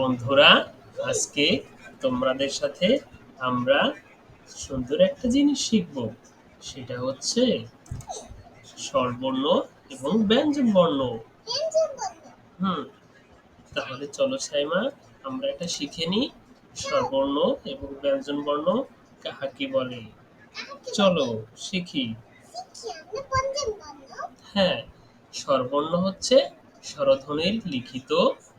বন্ধুরা, আজকে তোমাদের সাথে আমরা সুন্দর একটা জিনিস শিখব। সেটা হচ্ছে স্বরবর্ণ এবং ব্যঞ্জন বর্ণ হুম, তাহলে চলো সাইমা, আমরা এটা শিখে নিই। স্বরবর্ণ এবং ব্যঞ্জন বর্ণ কাহাকে বলে? চলো শিখি। হ্যাঁ স্বরবর্ণ হচ্ছে স্বরধ্বনির লিখিত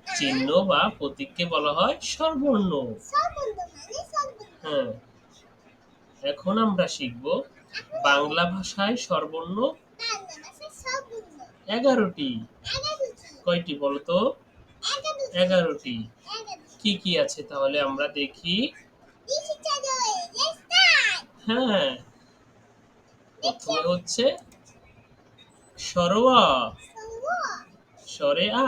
চিহ্ন বা প্রতীককে বলা হয় স্বরবর্ণ হ্যাঁ। এখন আমরা শিখব বাংলা ভাষায় স্বরবর্ণ এগারোটি। কয়টি বলতো? এগারোটি। কি কি আছে তাহলে আমরা দেখি? হ্যাঁ। প্রথমে হচ্ছে সরোয়া। সরে আ।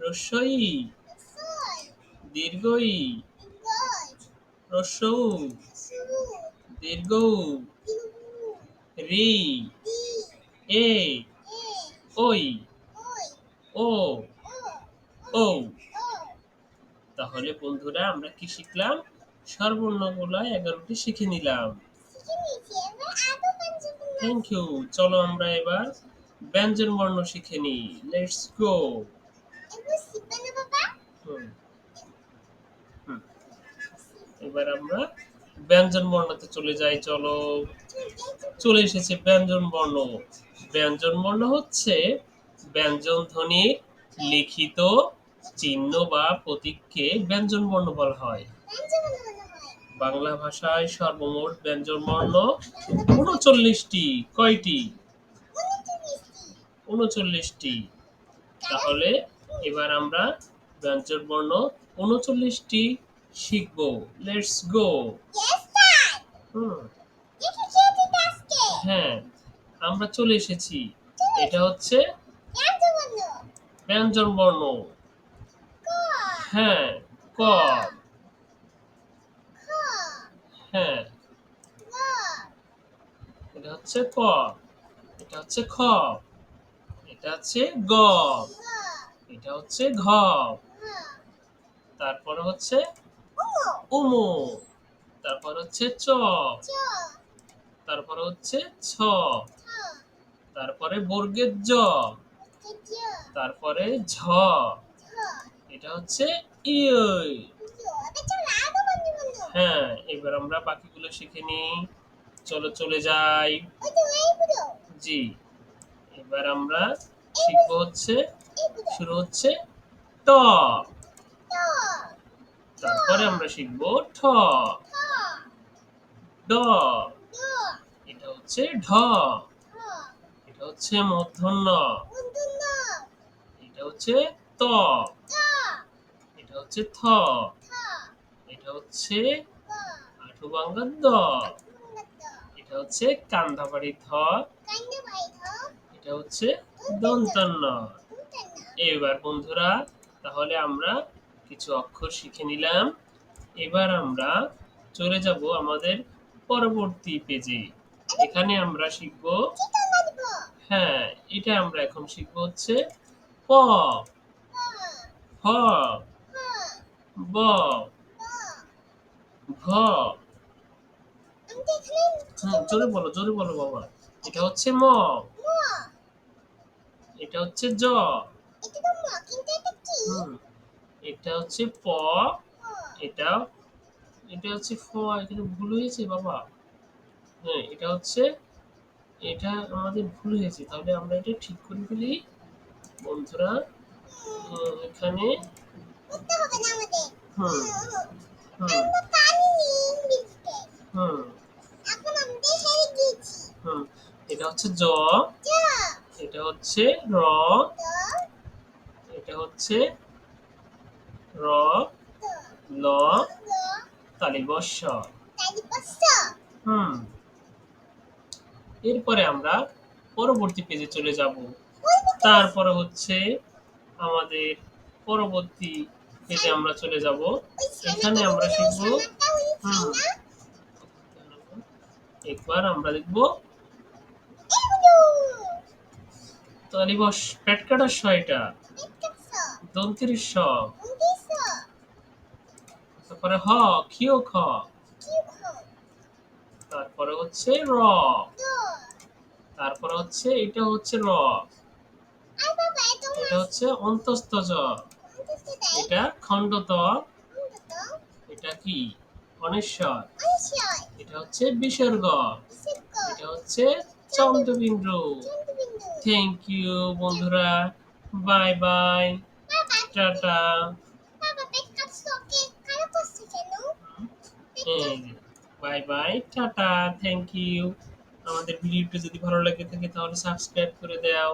রস্যই দীর্ঘই রস্যৌ দীর্ঘ, রি, এ, ওই, ও ও তাহলে বন্ধুরা আমরা কি শিখলাম? স্বরবর্ণগুলা এগারোটি শিখে নিলাম। থ্যাংক ইউ চলো আমরা এবার ব্যঞ্জন বর্ণ শিখে নিই। লেটস গো এবার আমরা ব্যঞ্জন বর্ণতে চলে যাই, চলো। চলে এসেছে ব্যঞ্জন বর্ণ। ব্যঞ্জন বর্ণ হচ্ছে ব্যঞ্জন লিখিত চিহ্ন বা প্রতীককে ব্যঞ্জন বর্ণ বলা হয়। বাংলা ভাষায় সর্বমোট ব্যঞ্জন বর্ণ উনচল্লিশটি। কয়টি? উনচল্লিশটি। তাহলে এবার আমরা ব্যঞ্জন বর্ণ উনচল্লিশটি শিখব। লেটস গো হ্যাঁ আমরা চলে এসেছি। এটা হচ্ছে ব্যঞ্জন বর্ণ। হ্যাঁ ক। হ্যাঁ। এটা হচ্ছে ক। এটা হচ্ছে খ। এটা হচ্ছে গ। এটা হচ্ছে ঘ তারপরে হচ্ছে উমু। তারপর হচ্ছে চ। তারপরে হচ্ছে ছ। তারপরে বর্গের জ। তারপরে ঝ। এটা হচ্ছে ইয়। হ্যাঁ এবার আমরা বাকিগুলো শিখে নিই। চলো, চলে যাই। জি। এবার আমরা শিখব হচ্ছে শুরু হচ্ছে ট। তারপরে আমরা শিখব ঠ। ড। এটা হচ্ছে ঢ। এটা হচ্ছে মূর্ধন্য এটা হচ্ছে ত। এটা হচ্ছে থ। এটা হচ্ছে আঠু বাঙ্গার দ এটা হচ্ছে কান্দাবাড়ি থ এটা হচ্ছে দন্তন্য এবার বন্ধুরা তাহলে আমরা কিছু অক্ষর শিখে নিলাম। এবার আমরা চলে যাব আমাদের পরবর্তী পেজে এখানে আমরা শিখব হ্যাঁ এটা আমরা এখন শিখব হচ্ছে প। হ ব হ্যাঁ জোরে বলো জোরে বলো বাবা। এটা হচ্ছে ম। এটা হচ্ছে জ। এটা হচ্ছে প এটা এটা হচ্ছে ফ এখানে ভুল হয়েছে বাবা। হ্যাঁ এটা হচ্ছে এটা আমাদের ভুল হয়েছে তাহলে আমরা এটা ঠিক করে ফেলি। বন্ধুরা এখানে হুম হুম। হুম। হুম। এটা হচ্ছে জ এটা হচ্ছে র হচ্ছে র, ল তালিবস হুম। এরপরে আমরা পরবর্তী পেজে চলে যাব। তারপরে হচ্ছে আমাদের পরবর্তী পেজে আমরা চলে যাব। এখানে আমরা শিখব, হুম। একবার আমরা দেখব। তালিবস পেট কাটার শয়টা। দন্তির স তারপরে হ খিও খ। তারপরে হচ্ছে র। তারপরে হচ্ছে এটা হচ্ছে র। এটা হচ্ছে অন্তস্থ জ এটা খণ্ডত। এটা কি? অনেশ্বর এটা হচ্ছে বিসর্গ। এটা হচ্ছে চন্দ্রবিন্দু। থ্যাংক ইউ বন্ধুরা। Bye bye tata bye bye tata thank you আমাদের ভিডিওটা যদি ভালো লাগে থাকে তাহলে সাবস্ক্রাইব করে দাও।